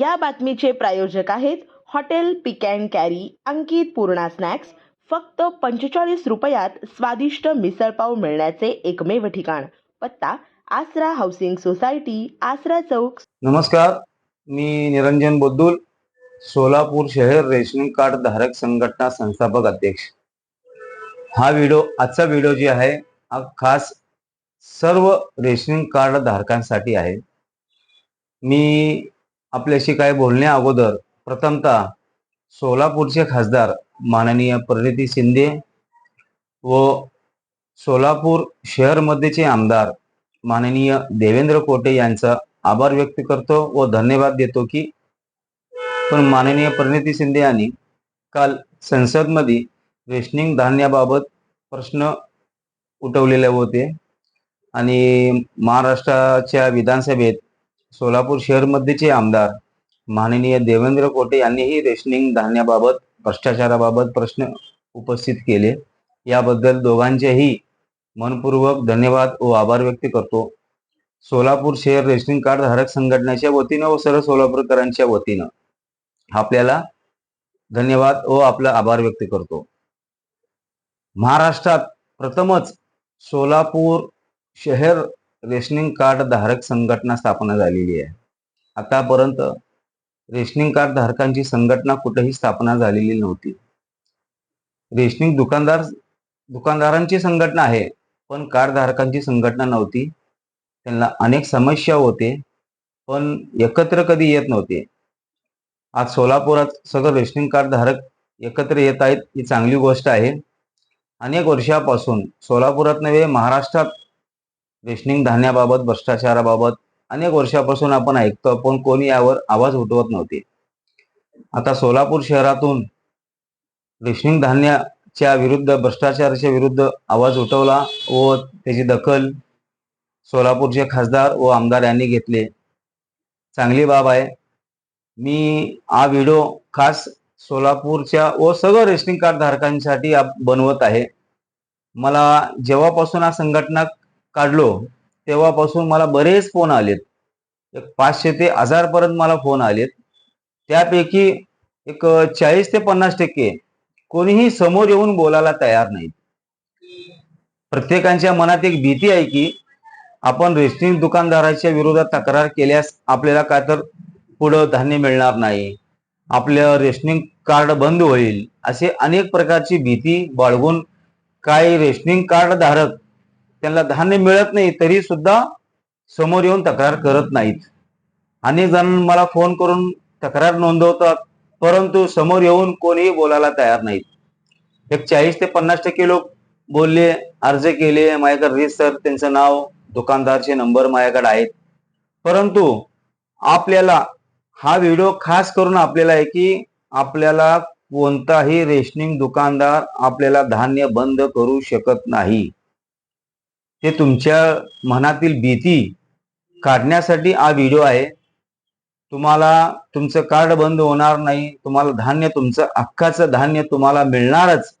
या बातमीचे प्रायोजक आहेत hotel pick and carry Ankit Purna snacks. फक्त पंचेचाळीस रुपयात स्वादिष्ट मिसळपाव मिळण्याचे एकमेव ठिकाण. पत्ता आसरा हाऊसिंग सोसायटी आसरा चौक. नमस्कार मी निरंजन बोद्दुल सोलापूर शहर रेशनिंग कार्ड धारक संघटना संस्थापक अध्यक्ष. हा व्हिडिओ आजचा व्हिडिओ जे आहे हा खास सर्व रेशनिंग कार्ड धारकांसाठी आहे. मी आपल्याशी काय बोलण्या अगोदर प्रथमतः सोलापूरचे खासदार माननीय प्रणिती शिंदे व सोलापूर शहरमध्येचे आमदार माननीय देवेंद्र कोटे यांचा आभार व्यक्त करतो व धन्यवाद देतो की पण माननीय प्रणिती शिंदे यांनी काल संसदमध्ये रेशनिंग धान्याबाबत प्रश्न उठवलेले होते. आणि महाराष्ट्राच्या विधानसभेत सोलापूर शहरमध्येचे आमदार माननीय देवेंद्र कोटे यांनीही रेशनिंग धान्याबाबत भ्रष्टाचाराबाबत प्रश्न उपस्थित केले. याबद्दल दोघांचेही मनपूर्वक धन्यवाद व आभार व्यक्त करतो. सोलापूर शहर रेशनिंग कार्ड धारक संघटनेच्या वतीनं व सर्व सोलापूरकरांच्या वतीनं आपल्याला धन्यवाद व आपला आभार व्यक्त करतो. महाराष्ट्रात प्रथमच सोलापूर शहर रेशनिंग कार्ड धारक संघटना स्थापना झालेली आहे. आतापर्यंत रेशनिंग कार्ड धारकांची संघटना कुठेही स्थापना झालेली नव्हती. रेशनिंग दुकानदार दुकानदारांची संघटना आहे पण कार्ड धारकांची संघटना नव्हती. त्यांना अनेक समस्या होते पण एकत्र कधी येत नव्हते. आज सोलापुरात सगळं रेशनिंग कार्ड धारक एकत्र येत आहेत ही चांगली गोष्ट आहे. अनेक वर्षापासून सोलापुरात नव्हे महाराष्ट्रात रेशनिंग धान्याबाबत भ्रष्टाचाराबाबत अनेक वर्षापासून आपण ऐकतो पण कोणी यावर आवाज उठवत नव्हते. आता सोलापूर शहरातून रेशनिंग धान्याच्या विरुद्ध भ्रष्टाचाराच्या विरुद्ध आवाज उठवला व त्याची दखल सोलापूरचे खासदार व आमदार यांनी घेतले. चांगली बाब आहे. मी हा व्हिडिओ खास सोलापूरच्या व सगळं रेशनिंग कार्ड धारकांसाठी बनवत आहे. मला जेव्हापासून हा संघटना काढलो तेव्हापासून मला बरेच फोन आलेत. एक पाचशे ते हजारपर्यंत मला फोन आलेत. त्यापैकी एक चाळीस ते पन्नास टक्के कोणीही समोर येऊन बोलायला तयार नाहीत. प्रत्येकांच्या मनात एक भीती आहे की आपण रेशनिंग दुकानदाराच्या विरोधात तक्रार केल्यास आपल्याला काय तर पुढं धान्य मिळणार नाही. आपलं रेशनिंग कार्ड बंद होईल. असे अनेक प्रकारची भीती बाळगून काही रेशनिंग कार्ड धारक त्यांना धान्य मिळत नाही तरी सुद्धा समोर येऊन तक्रार करत नाहीत. अनेक जण मला फोन करून तक्रार नोंदवतात परंतु समोर येऊन कोणीही बोलायला तयार नाहीत. एक चाळीस ते पन्नास टक्के लोक बोलले अर्ज केले माझ्याकडे रिसर त्यांचं नाव दुकानदारचे नंबर माझ्याकडे आहेत. परंतु आपल्याला हा व्हिडिओ खास करून आपल्याला आहे की आपल्याला कोणताही रेशनिंग दुकानदार आपल्याला धान्य बंद करू शकत नाही. ते तुमच्या मनातील भीती काढण्यासाठी हा व्हिडिओ आहे. तुम्हाला तुमचं कार्ड बंद होणार नाही. तुम्हाला धान्य तुमचं हक्काचं धान्य तुम्हाला मिळणारच.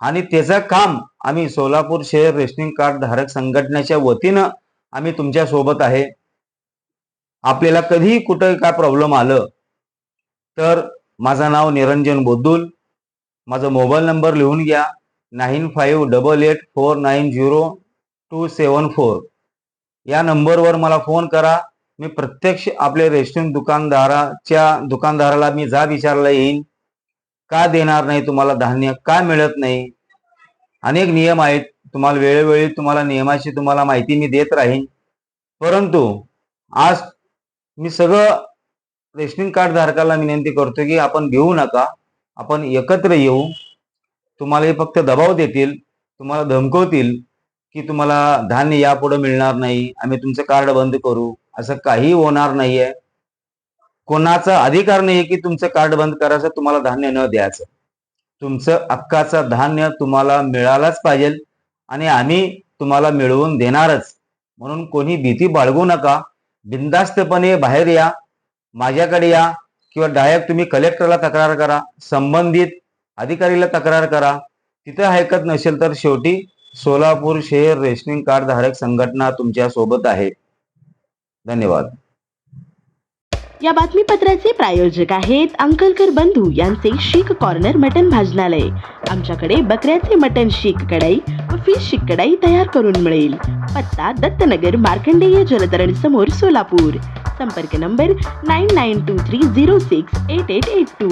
आणि त्याचं काम आम्ही सोलापूर शहर रेशनिंग कार्ड धारक संघटनेच्या वतीनं आम्ही तुमच्यासोबत आहे. आपल्याला कधीही कुठं काय प्रॉब्लेम आलं तर माझं नाव निरंजन बोद्दुल. माझा मोबाईल नंबर लिहून घ्या. Nine five double eight four nine zero two seven four या नंबरवर मला फोन करा. मी प्रत्यक्ष आपल्या रेस्टॉरंट दुकानदाराच्या दुकानदाराला मी जा विचारला येईन. का देणार नाही तुम्हाला धान्य? का मिळत नाही? अनेक नियम आहेत. तुम्हाला वेळोवेळी तुम्हाला नियमाची तुम्हाला माहिती मी देत राहीन. परंतु आज मी सगळं रेशनिंग कार्ड धारकाला विनंती करतो की आपण घेऊ नका. आपण एकत्र येऊ. तुम्हाला हे फक्त दबाव देतील. तुम्हाला धमकवतील. की तुम्हाला धान्य यापुढे मिळणार नाही आम्ही तुमचं कार्ड बंद करू असं काही होणार नाहीये. कोणाचा अधिकार नाहीये की तुमचं कार्ड बंद करायचं तुम्हाला धान्य न द्यायचं. तुमचं हक्काचं धान्य तुम्हाला मिळालाच पाहिजे आणि आम्ही तुम्हाला मिळवून देणारच. म्हणून कोणी भीती बाळगू नका बिंदास्तपणे बाहेर या माझ्याकडे या किंवा डायरेक्ट तुम्ही कलेक्टरला तक्रार करा संबंधित अधिकारीला तक्रार करा तिथं ऐकत नसेल तर शेवटी सोलापूर शहर रेशनिंग कार्ड धारक संघटना तुमच्यासोबत आहे. धन्यवाद. या बातमीपत्राचे प्रायोजक आहेत अंकलकर बंधू यांचे शीख कॉर्नर मटन भाजनालय. आमच्याकडे बकऱ्याचे मटन शीख कढाई व फिश शीख कढाई तयार करून मिळेल. पत्ता दत्तनगर मार्कंडेय जलतरण समोर सोलापूर. संपर्क number nine nine two three zero six eight eight eight two